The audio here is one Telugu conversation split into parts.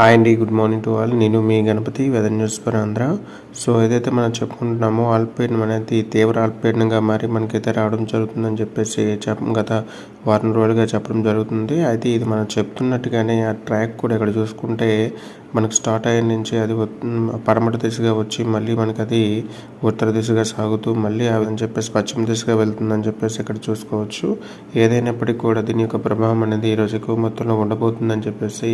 హాయ్ అండి గుడ్ మార్నింగ్ టు ఆల్ నేను మీ Ganapathi weather news for Andhra so ఏదైతే మనం చెప్పుకుంటున్నామో అల్పపీడనం అనేది తీవ్ర అల్పపీడనంగా మారి మనకైతే రావడం జరుగుతుందని చెప్పేసి చెప్ప గత వారం రోజులుగా చెప్పడం జరుగుతుంది. అయితే ఇది మనం చెప్తున్నట్టుగానే ఆ ట్రాక్ కూడా ఇక్కడ చూసుకుంటే మనకు స్టార్ట్ అయిన నుంచి అది పడమట దిశగా వచ్చి మళ్ళీ మనకి అది ఉత్తర దిశగా సాగుతూ మళ్ళీ అని చెప్పేసి పశ్చిమ దిశగా వెళ్తుందని చెప్పేసి ఇక్కడ చూసుకోవచ్చు. ఏదైనప్పటికీ కూడా దీని యొక్క ప్రభావం అనేది ఈరోజు ఎక్కువ మొత్తంలో ఉండబోతుందని చెప్పేసి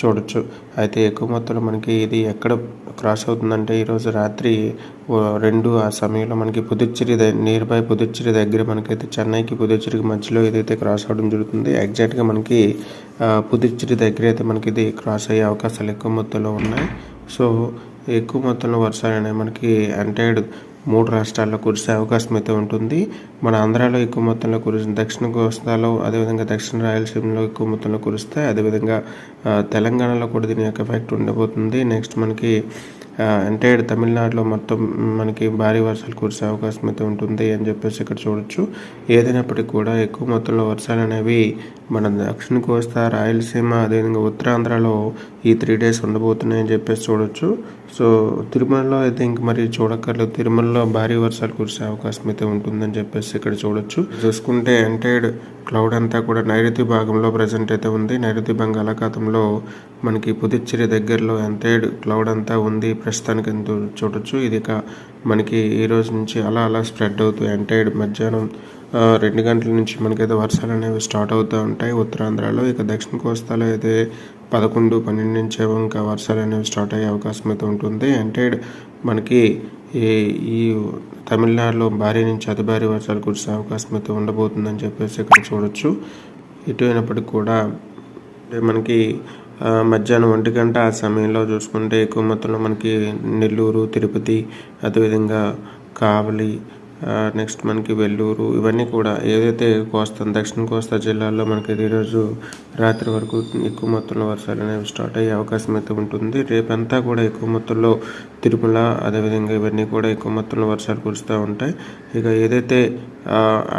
చూడొచ్చు. అయితే ఎక్కువ మొత్తంలో మనకి ఇది ఎక్కడ క్రాస్ అవుతుందంటే ఈరోజు రాత్రి రెండు ఆ సమయంలో మనకి పుదుచ్చేరి నియర్ బై పుదుచ్చేరి దగ్గర మనకైతే చెన్నైకి పుదుచ్చేరికి మధ్యలో ఏదైతే క్రాస్ అవడం జరుగుతుంది ఎగ్జాక్ట్గా మనకి పుదుచ్చేరి దగ్గర అయితే మనకి ఇది క్రాస్ అయ్యే అవకాశాలు ఎక్కువ మొత్తంలో ఉన్నాయి. సో ఎక్కువ మొత్తంలో వర్షాలు అనేవి మనకి ఎంటైర్డ్ మూడు రాష్ట్రాల్లో కురిసే అవకాశం అయితే ఉంటుంది. మన ఆంధ్రాలో ఎక్కువ మొత్తంలో కురిసిన దక్షిణ కోస్తాలో అదేవిధంగా దక్షిణ రాయలసీమలో ఎక్కువ మొత్తంలో కురిస్తే అదేవిధంగా తెలంగాణలో కూడా దీని యొక్క ఎఫెక్ట్ ఉండబోతుంది. నెక్స్ట్ మనకి ఎంటైర్డ్ తమిళనాడులో మొత్తం మనకి భారీ వర్షాలు కురిసే అవకాశం అయితే ఉంటుంది అని చెప్పేసి ఇక్కడ చూడొచ్చు. ఏదైనప్పటికీ కూడా ఎక్కువ మొత్తంలో వర్షాలు అనేవి మన దక్షిణ కోస్తా రాయలసీమ అదేవిధంగా ఉత్తరాంధ్రలో ఈ త్రీ డేస్ ఉండబోతున్నాయని చెప్పేసి చూడొచ్చు. సో తిరుమలలో అయితే ఇంక మరి చూడక్కర్లేదు. తిరుమలలో భారీ వర్షాలు కురిసే అవకాశం అయితే ఉంటుందని చెప్పేసి ఇక్కడ చూడొచ్చు. చూసుకుంటే ఎంటైర్డ్ క్లౌడ్ అంతా కూడా నైరుతి భాగంలో ప్రజెంట్ అయితే ఉంది. నైరుతి బంగాళాఖాతంలో మనకి పుదుచ్చేరి దగ్గరలో ఎంటైర్డ్ క్లౌడ్ అంతా ఉంది. ప్రస్తుతానికి ఎంతో చూడొచ్చు. ఇది ఇక మనకి ఈ రోజు నుంచి అలా అలా స్ప్రెడ్ అవుతూ ఎంటైర్డ్ మధ్యాహ్నం రెండు గంటల నుంచి మనకైతే వర్షాలు అనేవి స్టార్ట్ అవుతూ ఉంటాయి. ఉత్తరాంధ్రలో ఇక దక్షిణ కోస్తాలో అయితే పదకొండు పన్నెండు నుంచి ఇంకా వర్షాలు అనేవి స్టార్ట్ అయ్యే అవకాశం అయితే ఉంటుంది. ఎంటైర్డ్ మనకి ఈ ఈ తమిళనాడులో భారీ నుంచి అతి భారీ వర్షాలు కురిసే అవకాశం అయితే ఉండబోతుందని చెప్పేసి ఇక్కడ చూడొచ్చు. ఇటు అయినప్పటికీ కూడా మనకి మధ్యాహ్నం ఒంటి గంట ఆ సమయంలో చూసుకుంటే ఎక్కువ మొత్తంలో మనకి నెల్లూరు తిరుపతి అదేవిధంగా కావలి నెక్స్ట్ మనకి వెల్లూరు ఇవన్నీ కూడా ఏదైతే కోస్తా దక్షిణ కోస్తా జిల్లాల్లో మనకి ఈరోజు రాత్రి వరకు ఎక్కువ మొత్తంలో వర్షాలు అనేవి స్టార్ట్ అయ్యే అవకాశం అయితే ఉంటుంది. రేపంతా కూడా ఎక్కువ మొత్తంలో తిరుమల అదేవిధంగా ఇవన్నీ కూడా ఎక్కువ మొత్తంలో వర్షాలు కురుస్తూ ఉంటాయి. ఇక ఏదైతే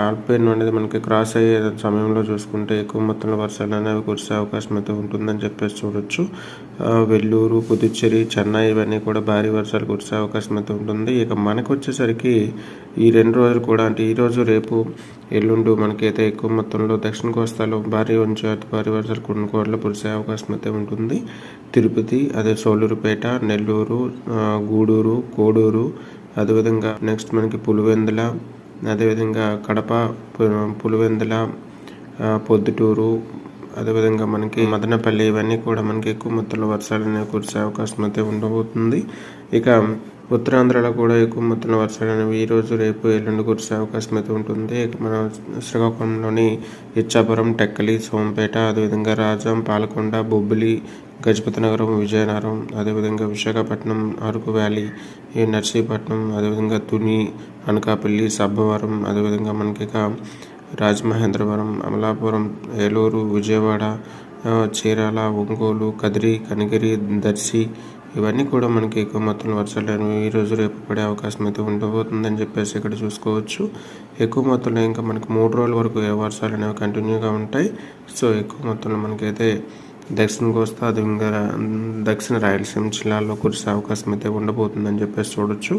ఆల్పైన్ అనేది మనకి క్రాస్ అయ్యే సమయంలో చూసుకుంటే ఎక్కువ మొత్తంలో వర్షాలు అనేవి కురిసే అవకాశం అయితే ఉంటుందని చెప్పేసి చూడొచ్చు. వెల్లూరు పుదుచ్చేరి చెన్నై ఇవన్నీ కూడా భారీ వర్షాలు కురిసే అవకాశం అయితే ఉంటుంది. ఇక మనకు వచ్చేసరికి ఈ రెండు రోజులు కూడా అంటే ఈ రోజు రేపు ఎల్లుండు మనకైతే ఎక్కువ మొత్తంలో దక్షిణ కోస్తాలో భారీ నుంచి అతి భారీ వర్షాలు కొన్ని కోట్ల కురిసే అవకాశం అయితే ఉంటుంది. తిరుపతి అదే సోలూరుపేట నెల్లూరు గూడూరు కోడూరు అదేవిధంగా నెక్స్ట్ మనకి పులివెందుల అదేవిధంగా కడప పులివెందుల పొద్దుటూరు అదేవిధంగా మనకి మదనపల్లి ఇవన్నీ కూడా మనకి ఎక్కువ మొత్తంలో వర్షాలు అనేవి కురిసే అవకాశం అయితే ఉండబోతుంది. ఇక ఉత్తరాంధ్రలో కూడా ఎక్కువ మొత్తంలో వర్షాలు అనేవి ఈ రోజు రేపు ఎల్లుండి కురిసే అవకాశం అయితే ఉంటుంది. మన శ్రీకాకుళంలోని ఇచ్చాపురం టెక్కలి సోంపేట అదేవిధంగా రాజం పాలకొండ బొబ్బిలి గజపతి నగరం విజయనగరం అదేవిధంగా విశాఖపట్నం అరకు వ్యాలీ ఈ నర్సీపట్నం అదేవిధంగా తుని అనకాపల్లి సబ్బవరం అదేవిధంగా మనకి ఇక రాజమహేంద్రవరం అమలాపురం ఏలూరు విజయవాడ చీరాల ఒంగోలు కదిరి కనిగిరి దర్శి ఇవన్నీ కూడా మనకి ఎక్కువ మొత్తంలో వర్షాలు అనేవి ఈ రోజు రేపు పడే అవకాశం అయితే ఉండబోతుందని చెప్పేసి ఇక్కడ చూసుకోవచ్చు. ఎక్కువ మొత్తంలో ఇంకా మనకి మూడు రోజుల వరకు ఏ వర్షాలు అనేవి కంటిన్యూగా ఉంటాయి. సో ఎక్కువ మొత్తంలో మనకైతే దక్షిణ కోస్తా అదేవిధంగా దక్షిణ రాయలసీమ జిల్లాల్లో కురిసే అవకాశం అయితే ఉండబోతుందని చెప్పేసి చూడొచ్చు.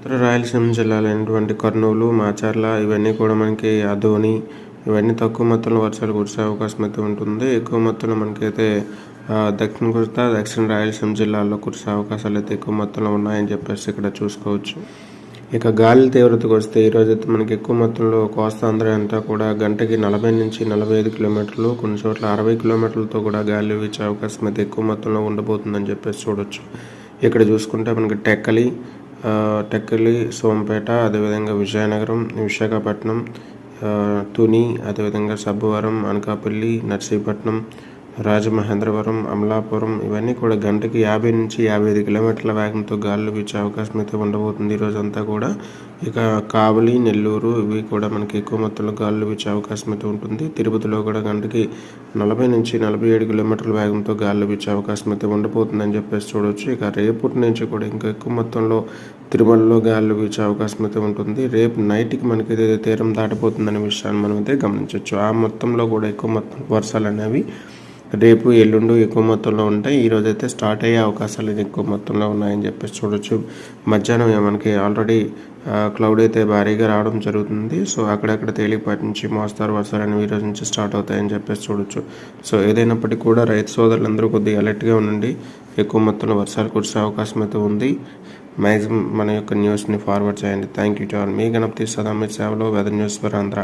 ఉత్తర రాయలసీమ జిల్లాలైనటువంటి కర్నూలు మాచర్ల ఇవన్నీ కూడా మనకి అదోని ఇవన్నీ తక్కువ మొత్తంలో వర్షాలు కురిసే అవకాశం అయితే ఉంటుంది. ఎక్కువ మొత్తంలో మనకైతే దక్షిణ కోస్తా దక్షిణ రాయలసీమ జిల్లాల్లో కురిసే అవకాశాలు అయితే ఎక్కువ మొత్తంలో ఉన్నాయని చెప్పేసి ఇక్కడ చూసుకోవచ్చు. ఇక గాలి తీవ్రతకు వస్తే ఈరోజు అయితే మనకి ఎక్కువ మొత్తంలో కోస్తాంధ్ర అంతా కూడా గంటకి నలభై నుంచి నలభై ఐదు కిలోమీటర్లు కొన్ని చోట్ల అరవై కిలోమీటర్లతో కూడా గాలి వీచే అవకాశం అయితే ఎక్కువ మొత్తంలో ఉండబోతుందని చెప్పేసి చూడొచ్చు. ఇక్కడ చూసుకుంటే మనకి టెక్కలి టెక్కలి సోంపేట అదేవిధంగా విజయనగరం విశాఖపట్నం తుని అదేవిధంగా సబ్బవరం అనకాపల్లి నర్సీపట్నం రాజమహేంద్రవరం అమలాపురం ఇవన్నీ కూడా గంటకి యాభై నుంచి యాభై ఐదు కిలోమీటర్ల వేగంతో గాలులు వీచే అవకాశం అయితే ఉండబోతుంది. ఈరోజంతా కూడా ఇక కావలి నెల్లూరు ఇవి కూడా మనకి ఎక్కువ మొత్తంలో గాలులు వీచే అవకాశం అయితే ఉంటుంది. తిరుపతిలో కూడా గంటకి నలభై నుంచి నలభై ఏడు కిలోమీటర్ల వేగంతో గాలులు వీచే అవకాశం అయితే ఉండబోతుందని చెప్పేసి చూడవచ్చు ఇక రేపటి నుంచి కూడా ఇంకా ఎక్కువ మొత్తంలో తిరుమలలో గాలులు వీచే అవకాశం అయితే ఉంటుంది. రేపు నైట్కి మనకి తీరం దాటిపోతుందనే విషయాన్ని మనం అయితే గమనించవచ్చు ఆ మొత్తంలో కూడా ఎక్కువ మొత్తం వర్షాలు అనేవి రేపు ఎల్లుండు ఎక్కువ మొత్తంలో ఉంటాయి. ఈ అయితే స్టార్ట్ అయ్యే అవకాశాలు ఎక్కువ మొత్తంలో ఉన్నాయని చెప్పేసి చూడొచ్చు. మధ్యాహ్నం మనకి ఆల్రెడీ క్లౌడ్ అయితే భారీగా రావడం జరుగుతుంది. సో అక్కడక్కడ తేలికపాటి నుంచి మోస్తారు వర్షాలు అనేవి ఈ రోజు నుంచి స్టార్ట్ అవుతాయని చెప్పేసి చూడొచ్చు. సో ఏదైనప్పటికీ కూడా రైతు సోదరులందరూ కొద్దిగా అలర్ట్గా ఉండండి. ఎక్కువ మొత్తంలో వర్షాలు కురిసే అవకాశం అయితే ఉంది. మ్యాక్సిమం మన యొక్క న్యూస్ని ఫార్వర్డ్ చేయండి. Thank you to all. మీ గణపతి సదా మీ సేవలో వెదర్ న్యూస్ ఫర్ ఆంధ్ర